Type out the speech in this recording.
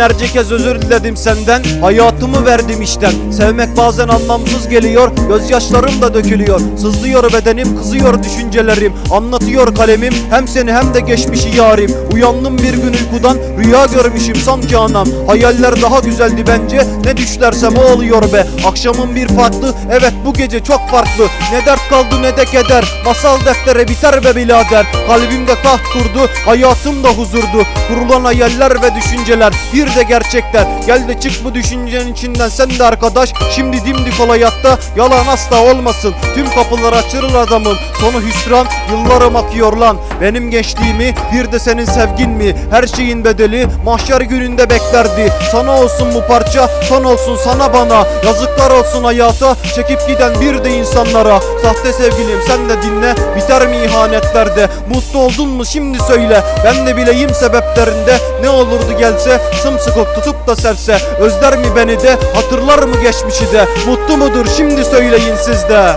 Binlerce kez özür diledim senden. Hayatımı verdim işten. Sevmek bazen anlamsız geliyor. Gözyaşlarım da dökülüyor. Sızlıyor bedenim kızıyor düşüncelerim. Anlatıyor kalemim. Hem seni hem de geçmişi yarim. Uyandım bir gün uykudan. Rüya görmüşüm sanki anam Hayaller daha güzeldi bence. Ne düşlersem o oluyor be. Akşamın bir farklı. Evet bu gece çok farklı. Ne dert kaldı ne de keder. Masal deftere biter be birader. Kalbimde taht kurdu Hayatım da huzurdu. Kurulan hayaller ve düşünceler. Bir de gerçekler. Gel de çık bu düşüncenin içinden. Sen de arkadaş Şimdi dimdik ol hayatta. Yalan asla olmasın. Tüm kapılar açılır adamım. Sonu hüsran Yıllarım akıyor lan. Benim gençliğimi Bir de senin sevgin mi? Her şeyin bedeli Mahşer gününde beklerdi. Sana olsun bu parça Son olsun sana bana. Yazıklar olsun hayata Çekip giden bir de insanlara. Sahte sevgilim sen de dinle Biter mi ihanetlerde? Mutlu oldun mu şimdi söyle. Ben de bileyim sebeplerinde Ne olurdu gelse Sımsıkı tutup da sevse Özler mi beni de Hatırlar mı geçmişi de Mutlu mudur şimdi söyleyin siz de